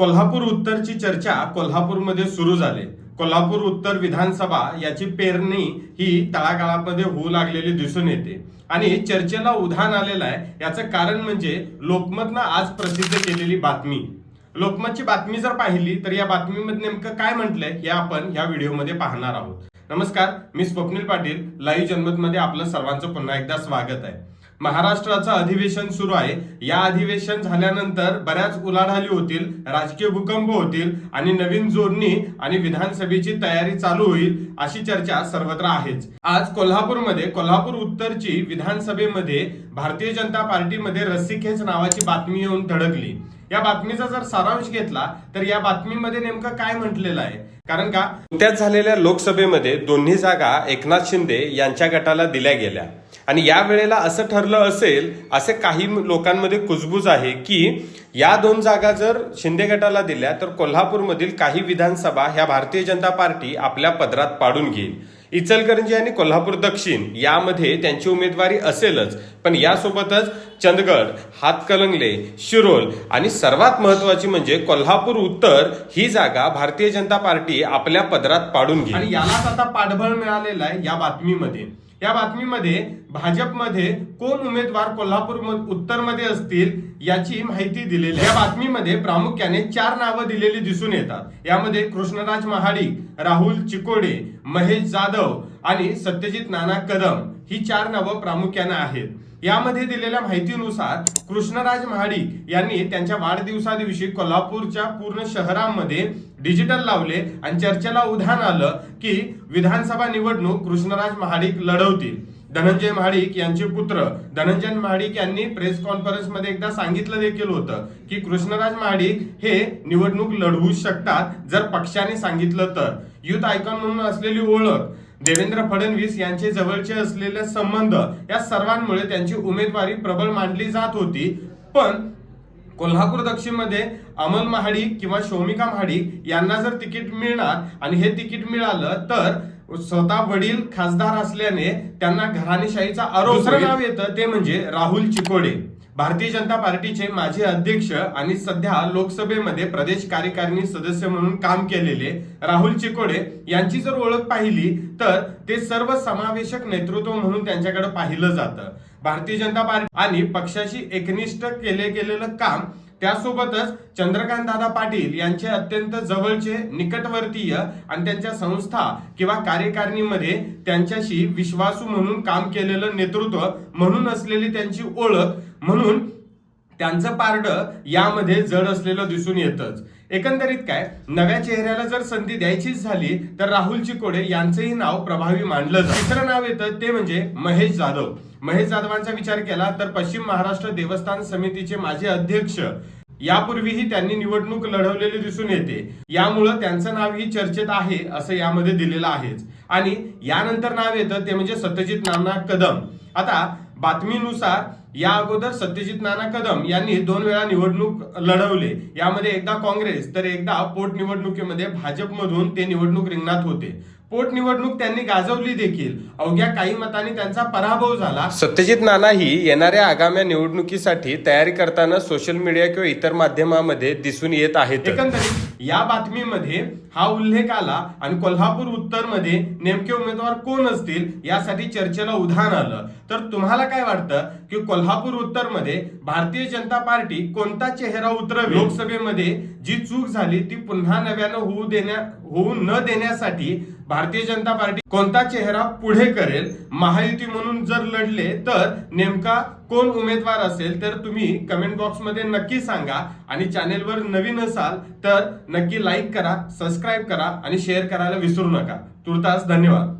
कोल्हापूर उत्तरची चर्चा कोल्हापूरमध्ये सुरू झाली. कोल्हापूर उत्तर विधानसभा याची पेरणी ही तळागाळामध्ये होऊ लागलेली दिसून येते. आणि चर्चेला उधाण आलेलं आहे याचं कारण म्हणजे लोकमतनं आज प्रसिद्ध केलेली बातमी. लोकमतची बातमी जर पाहिली तर या बातमीमध्ये नेमकं काय म्हटलंय हे आपण या व्हिडिओमध्ये पाहणार आहोत. नमस्कार मी स्वप्नील पाटील लाईव्ह जनमतमध्ये आपलं सर्वांचं पुन्हा एकदा स्वागत आहे. महाराष्ट्राचं अधिवेशन सुरू आहे. या अधिवेशन झाल्यानंतर बऱ्याच उलाढाली होतील राजकीय भूकंप होतील आणि नवीन जोडणी आणि विधानसभेची तयारी चालू होईल अशी चर्चा सर्वत्र आहेच. आज कोल्हापूरमध्ये कोल्हापूर उत्तरची विधानसभेमध्ये भारतीय जनता पार्टीमध्ये रस्सीखेच नावाची बातमी येऊन धडकली. या बातमीचा जर सारांश घेतला तर या बातमीमध्ये नेमकं काय म्हटलेलं आहे? कारण का? नुकत्याच झालेल्या लोकसभेमध्ये दोन्ही जागा एकनाथ शिंदे यांच्या गटाला दिल्या गेल्या. आणि या वेळेला असं ठरलं असेल असे काही लोकांमध्ये कुजबूज आहे की या दोन जागा जर शिंदे गटाला दिल्या तर कोल्हापूरमधील काही विधानसभा ह्या भारतीय जनता पार्टी आपल्या पदरात पाडून घेईल. इचलकरंजी आणि कोल्हापूर दक्षिण यामध्ये त्यांची उमेदवारी असेलच. पण यासोबतच चंदगड हातकलंगले शिरोल आणि सर्वात महत्वाची म्हणजे कोल्हापूर उत्तर ही जागा भारतीय जनता पार्टी आपल्या पदरात पाडून घेईल. आणि यालाच आता पाठबळ मिळालेलं आहे या बातमीमध्ये. या बातमीमध्ये भाजपमध्ये कोण उमेदवार कोल्हापूर उत्तरमध्ये असतील याची माहिती दिलेली आहे. या बातमीमध्ये प्रामुख्याने चार नावं दिलेली दिसून येतात. यामध्ये कृष्णराज महाडिक राहुल चिकोडे महेश जाधव आणि सत्यजित नाना कदम ही चार नावं प्रामुख्याने आहेत. यामध्ये दिलेल्या माहितीनुसार कृष्णराज महाडिक यांनी त्यांच्या वाढदिवसादिवशी कोल्हापूरच्या पूर्ण शहरामध्ये डिजिटल लावले आणि चर्चेला उधाण आलं की विधानसभा निवडणूक कृष्णराज महाडिक लढवतील. धनंजय महाडिक यांचे पुत्र. धनंजय महाडिक यांनी प्रेस कॉन्फरन्समध्ये एकदा सांगितलं देखील होतं की कृष्णराज महाडिक हे निवडणूक लढवू शकतात जर पक्षाने सांगितलं तर. युथ आयकॉन म्हणून असलेली ओळख. देवेंद्र फडणवीस यांचे जवळचे असलेले संबंध या सर्वांमुळे त्यांची उमेदवारी प्रबळ मांडली जात होती. पण कोल्हापूर दक्षिणमध्ये अमल महाडिक किंवा शौमिका महाडिक यांना जर तिकीट मिळणार आणि हे तिकीट मिळालं तर स्वतः वडील खासदार असल्याने त्यांना घराणेशाहीचा आरोप नाव येतं. ते म्हणजे राहुल चिकोडे. भारतीय जनता पार्टीचे माजी अध्यक्ष आणि सध्या लोकसभेमध्ये प्रदेश कार्यकारिणी सदस्य म्हणून काम केलेले राहुल चिकोडे यांची जर ओळख पाहिली तर ते सर्व समावेशक नेतृत्व म्हणून त्यांच्याकडे पाहिलं जातं. भारतीय जनता पार्टी आणि पक्षाशी एकनिष्ठ केले गेलेलं काम त्यासोबतच चंद्रकांत दादा पाटील यांचे अत्यंत जवळचे निकटवर्तीय आणि त्यांच्या संस्था किंवा कार्यकारिणीमध्ये त्यांच्याशी विश्वासू म्हणून काम केलेलं नेतृत्व म्हणून असलेली त्यांची ओळख म्हणून त्यांचं पारड यामध्ये जड असलेलं दिसून येतच. एकंदरीत काय नव्या चेहऱ्याला जर संधी द्यायचीच झाली तर राहुल चिकोडे यांचंही नाव प्रभावी मानलं तिसरं नाव येतं ते म्हणजे महेश जाधव. महेश जाधवांचा विचार केला तर पश्चिम महाराष्ट्र देवस्थान समितीचे माजी अध्यक्ष. यापूर्वीही त्यांनी निवडणूक लढवलेली दिसून येते. यामुळं त्यांचं नावही चर्चेत आहे असं यामध्ये दिलेलं आहेच. आणि यानंतर नाव येतं ते म्हणजे सत्यजित नामना कदम. आता बातमीनुसार या अगोदर सत्यजित नाना कदम यांनी दोन वेळा निवडणूक लढवले. यामध्ये एकदा काँग्रेस तर एकदा पोटनिवडणुकीमध्ये भाजपमधून ते निवडणूक रिंगणात होते. पोटनिवडणूक त्यांनी गाजवली देखील. अवघ्या काही मतांनी त्यांचा पराभव झाला. सत्यजित नानाही येणाऱ्या आगामी निवडणुकीसाठी तयारी करताना सोशल मीडिया किंवा इतर माध्यमामध्ये दिसून येत आहेत. एकंदरीत या बातमीमध्ये हा उल्लेख आला आणि कोल्हापूर उत्तरमध्ये नेमके उमेदवार कोण असतील यासाठी चर्चेला उधाण आलं. तर तुम्हाला काय वाटतं की कोल्हापूर उत्तरमध्ये भारतीय जनता पार्टी कोणता चेहरा उतरवेल? लोकसभेमध्ये जी चूक झाली ती पुन्हा नव्यानं होऊ देण्या होऊ न देण्यासाठी भारतीय जनता पार्टी कोणता चेहरा पुढे करेल? महायुती म्हणून जर लढले तर नेमका कोण उमेदवार असेल? तर तुम्ही कमेंट बॉक्समध्ये नक्की सांगा आणि चॅनेलवर नवीन असाल तर नक्की लाईक करा सबस्क्राईब करा आणि शेअर करायला विसरू नका. तुर्तास धन्यवाद.